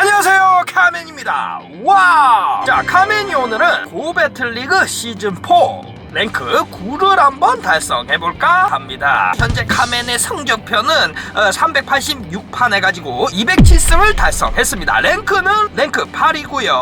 안녕하세요 카멘입니다 와! 자 카멘이 오늘은 고배틀리그 시즌4 랭크 9를 한번 달성해볼까 합니다. 현재 카멘의 성적표는 386판 해가지고 207승을 달성했습니다. 랭크는 랭크 8이고요.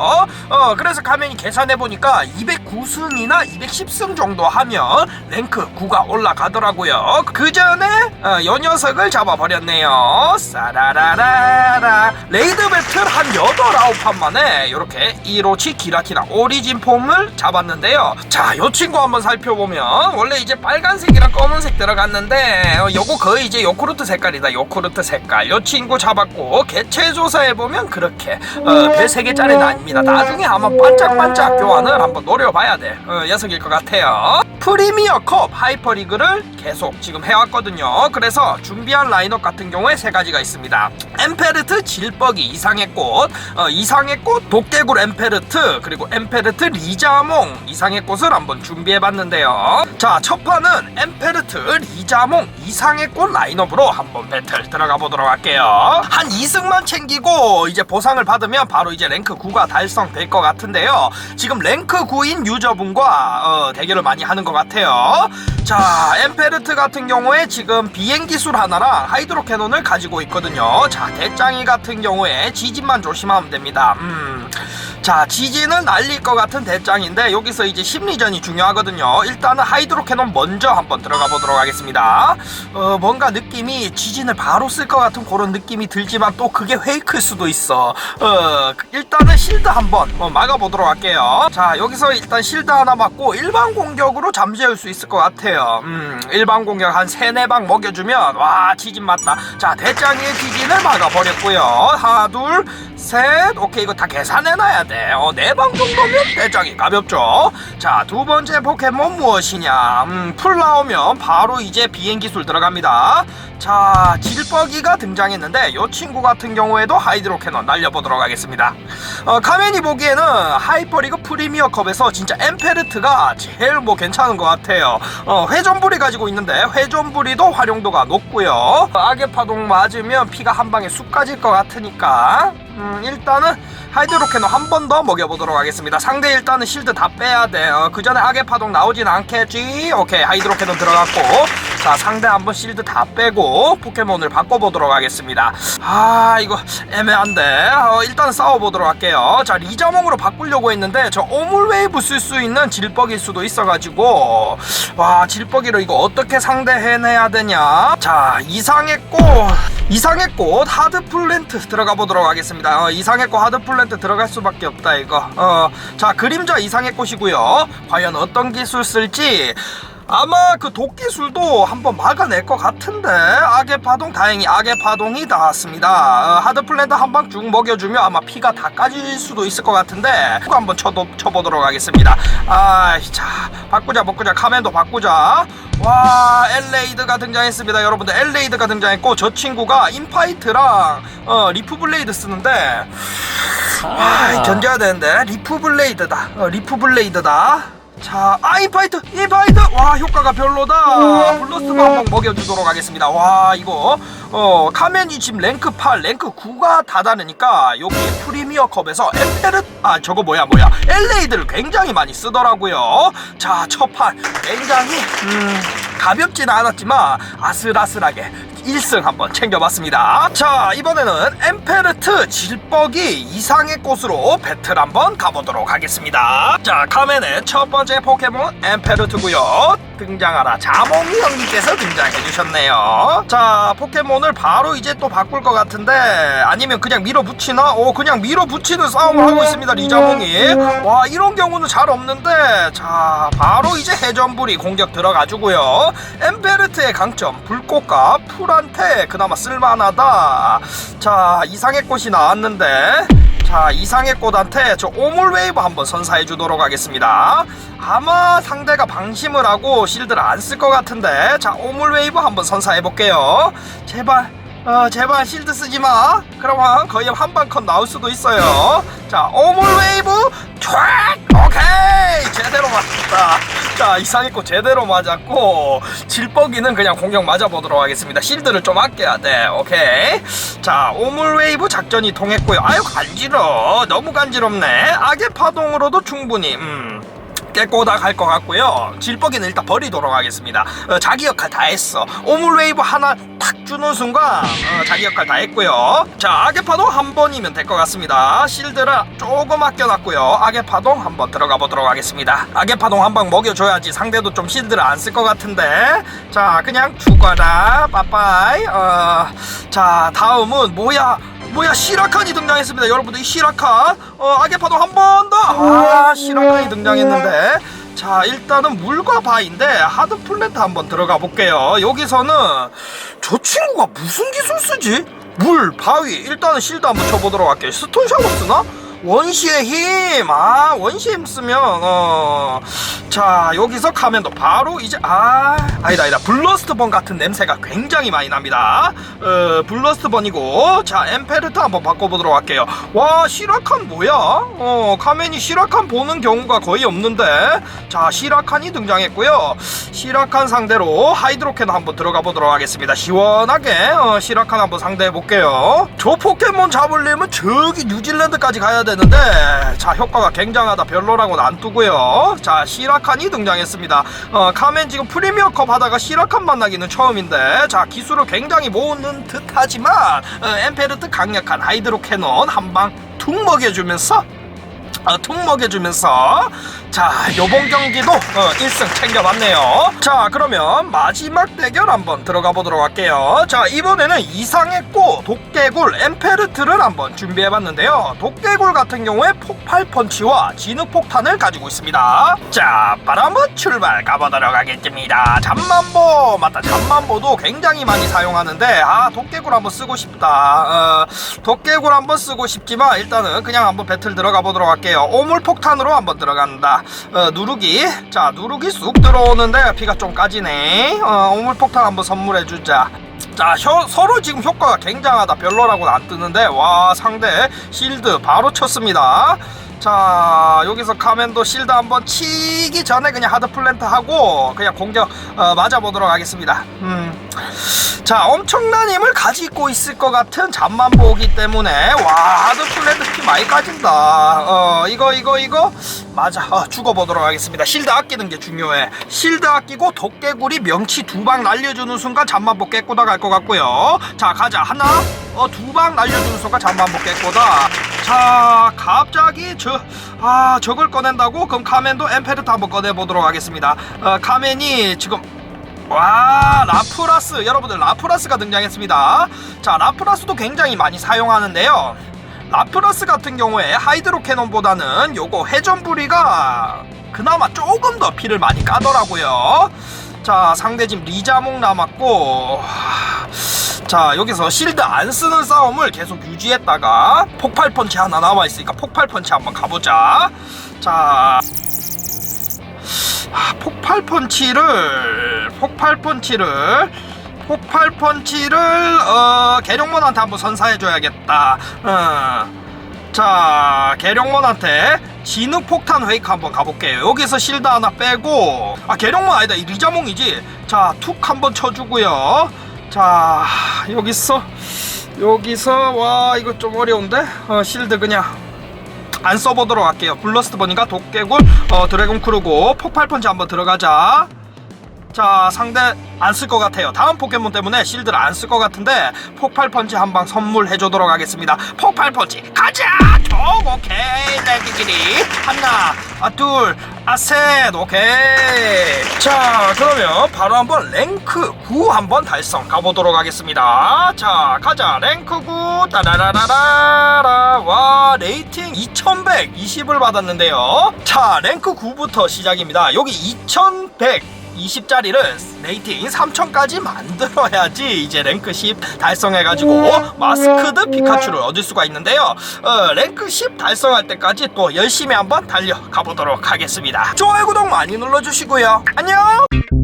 어, 그래서 카멘이 계산해보니까 209승이나 210승 정도 하면 랭크 9가 올라가더라고요. 그 전에 어, 요 녀석을 잡아버렸네요. 싸라라라라. 레이드 배틀 한 8, 9판 만에 이렇게 이로치 기라키나 오리진 폼을 잡았는데요. 자 요 친구 한번 살펴보면 원래 이제 빨간색이랑 검은색 들어갔는데 어, 요거 거의 이제 요크루트 색깔이다 요크루트 색깔. 요 친구 잡았고 개체 조사해보면 그렇게 어, 별 3개짜리는 아닙니다. 나중에 한번 반짝반짝 교환을 한번 노려봐야 될 어, 녀석일 것 같아요 프리미어컵 하이퍼리그를 계속 지금 해왔거든요. 그래서 준비한 라인업 같은 경우에 세 가지가 있습니다. 엠페르트 질뻑이 이상의 꽃 어, 이상의 꽃 도깨굴 엠페르트 그리고 엠페르트 리자몽 이상의 꽃을 한번 준비해봤는데요. 자 첫 판은 엠페르트 리자몽 이상의 꽃 라인업으로 한번 배틀 들어가 보도록 할게요. 한 2승만 챙기고 이제 보상을 받으면 바로 이제 랭크 9가 달성될 것 같은데요. 지금 랭크 9인 유저분과 어, 대결을 많이 하는 것 같아요. 자 엠페르트 같은 경우에 지금 비행기술 하나랑 하이드로 캐논을 가지고 있거든요. 자 대짱이 같은 경우에 지진만 조심하면 됩니다. 음. 자 지진은 날릴 것 같은 대짱인데 여기서 이제 심리전이 중요하거든요. 일단은 하이드로 캐논 먼저 한번 들어가 보도록 하겠습니다. 어 뭔가 느낌이 지진을 바로 쓸 것 같은 그런 느낌이 들지만 또 그게 페이크일 수도 있어. 어 일단은 실드 한번 어, 막아보도록 할게요. 자 여기서 일단 실드 하나 맞고 일반 공격으로 잠재울 수 있을 것 같아요. 음 일반 공격 한 세네 방 먹여주면 와 지진 맞다. 자 대짱의 지진을 막아버렸고요. 하나 둘 셋. 오케이 이거 다 계산해놔야 돼. 어, 네 방 정도면 대장이 가볍죠. 자, 두 번째 포켓몬 무엇이냐? 음, 풀 나오면 바로 이제 비행기술 들어갑니다. 자, 질뻑이가 등장했는데 이 친구 같은 경우에도 하이드로 캐논 날려보도록 하겠습니다. 어, 카멘이 보기에는 하이퍼리그 프리미어 컵에서 진짜 엠페르트가 제일 뭐 괜찮은 것 같아요. 어, 회전불이 가지고 있는데 회전불이도 활용도가 높고요. 악의 파동 맞으면 피가 한 방에 쑥 가질 것 같으니까 음, 일단은 하이드로 캐논 한번 더 먹여보도록 하겠습니다. 상대 일단은 실드 다 빼야 돼. 어, 그 전에 악의 파동 나오진 않겠지. 오케이 하이드로 캐논 들어갔고 자 상대 한번 실드 다 빼고 포켓몬을 바꿔보도록 하겠습니다. 아 이거 애매한데 어, 일단 싸워보도록 할게요. 자 리자몽으로 바꾸려고 했는데 저 오물웨이브 쓸 수 있는 질뻑일 수도 있어가지고 와 질뻑이로 이거 어떻게 상대해내야 되냐? 자 이상의 꽃 하드 플랜트 들어가 보도록 하겠습니다. 어, 이상의 꽃 하드 플랜트 들어갈 수밖에 없다 이거. 어, 자 그림자 이상의 꽃이고요. 과연 어떤 기술 쓸지. 아마 그 독기술도 한번 막아낼 것 같은데. 악의 파동 다행히 악의 파동이 나왔습니다. 어, 하드 플랜트 한 방 쭉 먹여주면 아마 피가 다 까질 수도 있을 것 같은데 그거 한번 쳐도, 쳐보도록 하겠습니다. 아자 바꾸자 바꾸자. 카멘도 바꾸자. 와 엘레이드가 등장했습니다 여러분들. 엘레이드가 등장했고 저 친구가 인파이트랑 어, 리프 블레이드 쓰는데 와 견뎌야 되는데. 리프 블레이드다. 어, 리프 블레이드다 자, 아, 인파이트! 인파이트! 와, 효과가 별로다! 블러스만 한번 먹여주도록 하겠습니다. 와, 이거, 어, 카멘이 지금 랭크 8, 랭크 9가 다 다르니까, 여기 프리미어 컵에서 에페르, 아, 저거 뭐야, 뭐야. 엘레이드를 굉장히 많이 쓰더라고요. 자, 첫 판, 굉장히, 음, 가볍진 않았지만, 아슬아슬하게 1승 한번 챙겨봤습니다. 자, 이번에는 엠페르트 질뻑이 이상의 꽃으로 배틀 한번 가보도록 하겠습니다. 자, 카멘의 첫 번째 포켓몬 엠페르트고요. 등장하라 자몽이 형님께서 등장해주셨네요. 자, 포켓몬을 바로 이제 또 바꿀 것 같은데 아니면 그냥 밀어붙이나? 오, 그냥 밀어붙이는 싸움을 하고 있습니다, 리자몽이. 와, 이런 경우는 잘 없는데 자, 바로 이제 해전불이 공격 들어가주고요. 엠페르트의 강점 불꽃과 풀 한테 그나마 쓸만하다. 자, 이상의 꽃이 나왔는데. 자 이상의 꽃한테 저 오물 웨이브 한번 선사해 주도록 하겠습니다. 아마 상대가 방심을 하고 실드를 안 쓸 것 같은데. 자 오물 웨이브 한번 선사해 볼게요. 제발 어, 제발 실드 쓰지 마. 그러면 거의 한방 컷 나올 수도 있어요. 자, 오물 웨이브 촥! 오케이! 제대로 맞았다. 자, 이상했고 제대로 맞았고 질뻑이는 그냥 공격 맞아보도록 하겠습니다. 실드를 좀 아껴야 돼. 오케이. 자, 오물 웨이브 작전이 통했고요. 아유 간지러. 너무 간지럽네. 악의 파동으로도 충분히 음. 깨꼬다 갈것 같고요. 질뻑이는 일단 버리도록 하겠습니다. 어, 자기 역할 다 했어. 오물웨이브 하나 탁 주는 순간 어, 자기 역할 다 했고요. 자, 파동 한 번이면 될 것 같습니다. 실드를 조금 아껴놨고요. 파동 한 번 들어가 보도록 하겠습니다. 악의 파동 한 방 먹여줘야지 상대도 좀 실드를 안 쓸 것 같은데. 자, 그냥 죽어라. 빠빠이. 어, 자, 다음은 뭐야? 뭐야 시라칸이 등장했습니다. 여러분들 이 시라칸 어 악의 파도 한 번 더 아 시라칸이 등장했는데. 자 일단은 물과 바인데 하드 플랜트 한번 들어가 볼게요. 여기서는 저 친구가 무슨 기술 쓰지? 물, 바위. 일단은 실드 한번 쳐보도록 할게요. 스톤 샤워 쓰나? 원시의 힘! 아, 원시의 힘 쓰면, 어. 자, 여기서 가면도 바로 이제, 아, 아니다, 아니다. 블러스트번 같은 냄새가 굉장히 많이 납니다. 어, 블러스트번이고, 자, 엠페르트 한번 바꿔보도록 할게요. 와, 시라칸 뭐야? 어, 카멘이 시라칸 보는 경우가 거의 없는데, 자, 시라칸이 등장했고요. 시라칸 상대로 하이드로캔 한번 들어가 보도록 하겠습니다. 시원하게, 어, 시라칸 한번 상대해 볼게요. 저 포켓몬 잡으려면 저기 뉴질랜드까지 가야 되는데 자 효과가 굉장하다 별로라고는 안 두고요 자 시라칸이 등장했습니다 어, 카멘 지금 프리미어컵 하다가 시라칸 만나기는 처음인데 자 기술을 굉장히 모으는 듯 하지만 어, 엠페르트 강력한 하이드로 캐논 한방 툭 먹여주면서 어, 툭 먹여주면서 자 요번 경기도 어, 1승 챙겨봤네요. 자 그러면 마지막 대결 한번 들어가 보도록 할게요. 자 이번에는 이상했고 독개굴 엠페르트를 한번 준비해봤는데요. 독개굴 같은 경우에 폭발 펀치와 진흙 폭탄을 가지고 있습니다. 자 바람은 출발 가보도록 하겠습니다. 잠만보 맞다 잠만보도 굉장히 많이 사용하는데 아 독개굴 한번 쓰고 싶다. 어, 독개굴 한번 쓰고 싶지만 일단은 그냥 한번 배틀 들어가 보도록 할게요. 오물 폭탄으로 한번 들어간다 어, 누르기 자 누르기 쑥 들어오는데 피가 좀 까지네. 어, 오물 폭탄 한번 선물해주자. 자 혀- 서로 지금 효과가 굉장하다. 별로라고는 안 뜨는데 와 상대 실드 바로 쳤습니다 자 여기서 카멘도 실드 한번 치기 전에 그냥 하드 플랜트 하고 그냥 공격 어, 맞아보도록 하겠습니다. 음. 자 엄청난 힘을 가지고 있을 것 같은 잠만 보기 때문에 와 하드 플랜트 피 많이 까진다. 어 이거 이거 이거. 맞아. 어, 죽어보도록 하겠습니다. 실드 아끼는 게 중요해. 실드 아끼고 도깨구리 명치 두 방 날려주는 순간 잠만보 깨꼬다 갈 것 같고요. 자 가자. 하나. 어 두 방 날려주는 순간 잠만보 깨꼬다 자 갑자기 저 아 저걸 꺼낸다고? 그럼 카멘도 엠페르트 한번 꺼내보도록 하겠습니다. 어 카멘이 지금 와 라프라스. 여러분들 라프라스가 등장했습니다. 자 라프라스도 굉장히 많이 사용하는데요. 라프라스 같은 경우에 하이드로 캐논보다는 요거 회전부리가 그나마 조금 더 피를 많이 까더라고요. 자 상대 지금 리자몽 남았고 자 여기서 실드 안 쓰는 싸움을 계속 유지했다가 폭발 펀치 하나 남아 있으니까 폭발 펀치 한번 가보자 자 아, 폭발 펀치를 폭발 펀치를 폭발 펀치를 어 계룡몬한테 한번 선사해줘야겠다. 어. 자 계룡몬한테 진흙 폭탄 회이크 한번 가볼게요. 여기서 실드 하나 빼고 아 계룡몬 아니다 이 리자몽이지. 자 툭 한번 쳐주고요. 자 여기서 여기서 와 이거 좀 어려운데 어, 실드 그냥 안 써보도록 할게요. 블러스트 버니까 도깨굴 어, 드래곤 크루고 폭발 펀치 한번 들어가자. 자 상대 안 쓸 것 같아요. 다음 포켓몬 때문에 실드를 안 쓸 것 같은데 폭발 펀치 한 방 선물해주도록 하겠습니다. 폭발 펀치 가자. 총 오케이 레기끼리 하나 아 둘 아셋 오케이. 자 그러면 바로 한번 랭크 9 한번 달성 가보도록 하겠습니다. 자 가자 랭크 9 따라라라라 와 레이팅 2120을 받았는데요. 자 랭크 9부터 시작입니다. 여기 2100 20짜리를 레이팅 3000까지 만들어야지 이제 랭크 10 달성해가지고 마스크드 피카츄를 얻을 수가 있는데요. 어, 랭크 10 달성할 때까지 또 열심히 한번 달려가 보도록 하겠습니다. 좋아요 구독 많이 눌러주시고요. 안녕